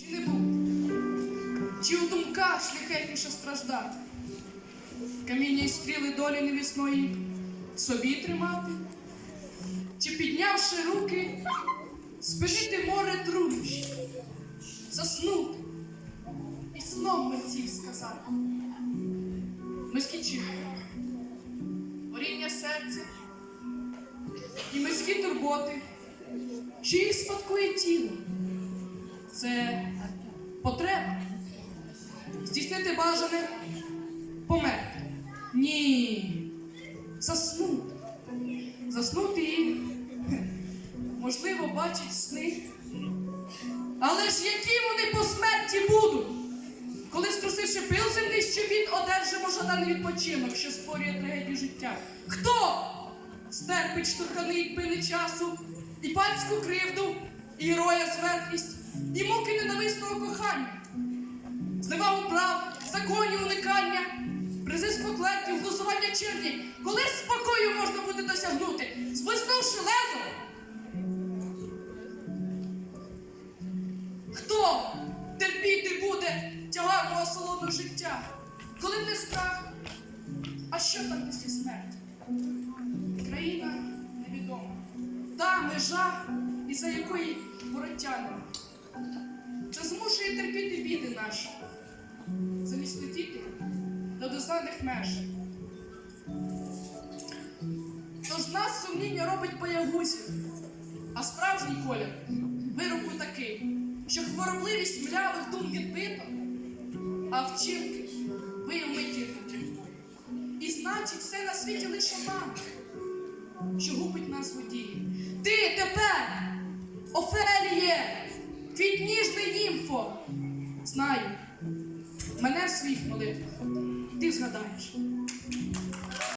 Чи не був? Чи у думках шляхетніше страждати? Каміння й стріли долі невісної собі тримати? Чи піднявши руки, спинити море труднощів, заснути і сном мерців сказати? Ми скінчили. Горіння серця і міські турботи, їх спадкує тіло. Це потреба. Здійснити бажане померти. Ні. Заснути. Заснути і, можливо, бачить сни. Але ж які вони по смерті будуть? Коли струсивши пил землі, що він одержимо жаданий відпочинок, що створює трагедію життя. Хто стерпить штурханий пини часу, і панську кривду, і героя зверхність, і муки ненависного кохання, зневагу прав, законів уникання, призиск поклетів, глузування черні, коли спокою можна буде досягнути, зблиснувши лезо? Хто терпіти буде тягарного солону життя? Коли не страх, а що там після смерті? Країна невідома. Та межа, із-за якої воротяне. Чи змушує терпіти біди наші, замість летіти до дознаних меж? Тож нас сумління робить боягузів, а справжній колір вироку такий, що хворобливість млявих дум відбито, а вчинки ви вмиті. І значить, все на світі лише нам, що губить нас водії. Ти тепер, Офеліє, школу. Знаю. Мене в своїх молитвах. Ти згадаєш.